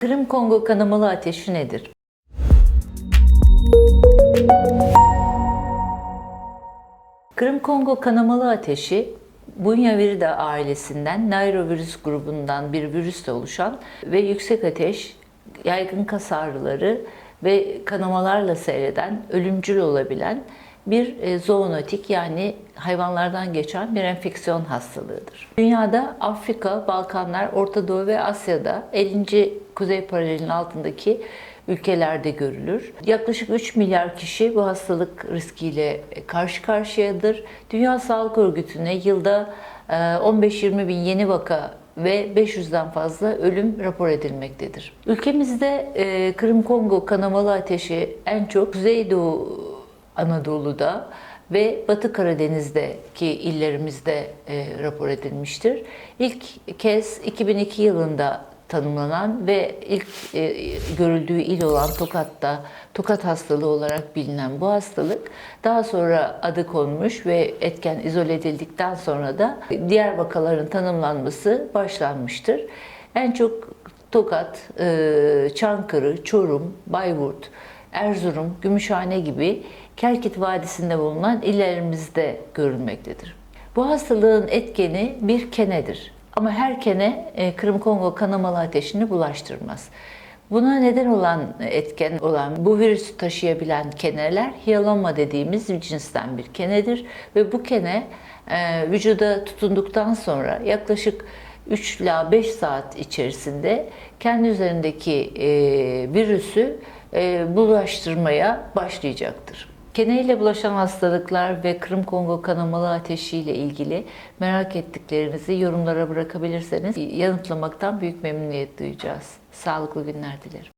Kırım Kongo kanamalı ateşi nedir? Kırım Kongo kanamalı ateşi Bunyavirida ailesinden nairovirüs grubundan bir virüsle oluşan ve yüksek ateş, yaygın kas ağrıları ve kanamalarla seyreden, ölümcül olabilen bir e, zoonotik yani hayvanlardan geçen bir enfeksiyon hastalığıdır. Dünyada Afrika, Balkanlar, Orta Doğu ve Asya'da 50. kuzey paralelinin altındaki ülkelerde görülür. Yaklaşık 3 milyar kişi bu hastalık riskiyle karşı karşıyadır. Dünya Sağlık Örgütü'ne yılda e, 15-20 bin yeni vaka ve 500'den fazla ölüm rapor edilmektedir. Ülkemizde e, Kırım Kongo kanamalı ateşi en çok Kuzeydoğu Anadolu'da ve Batı Karadeniz'deki illerimizde e, rapor edilmiştir. İlk kez 2002 yılında tanımlanan ve ilk e, görüldüğü il olan Tokat'ta Tokat hastalığı olarak bilinen bu hastalık daha sonra adı konmuş ve etken izole edildikten sonra da diğer vakaların tanımlanması başlanmıştır. En çok Tokat, e, Çankırı, Çorum, Bayburt, Erzurum, Gümüşhane gibi Kerkit Vadisi'nde bulunan illerimizde görülmektedir. Bu hastalığın etkeni bir kenedir. Ama her kene e, Kırım Kongo kanamalı ateşini bulaştırmaz. Buna neden olan etken olan bu virüsü taşıyabilen keneler hiyaloma dediğimiz bir cinsten bir kenedir ve bu kene e, vücuda tutunduktan sonra yaklaşık 3 ila 5 saat içerisinde kendi üzerindeki e, virüsü e, bulaştırmaya başlayacaktır. Keneyle bulaşan hastalıklar ve Kırım Kongo kanamalı ateşi ile ilgili merak ettiklerinizi yorumlara bırakabilirseniz yanıtlamaktan büyük memnuniyet duyacağız. Sağlıklı günler dilerim.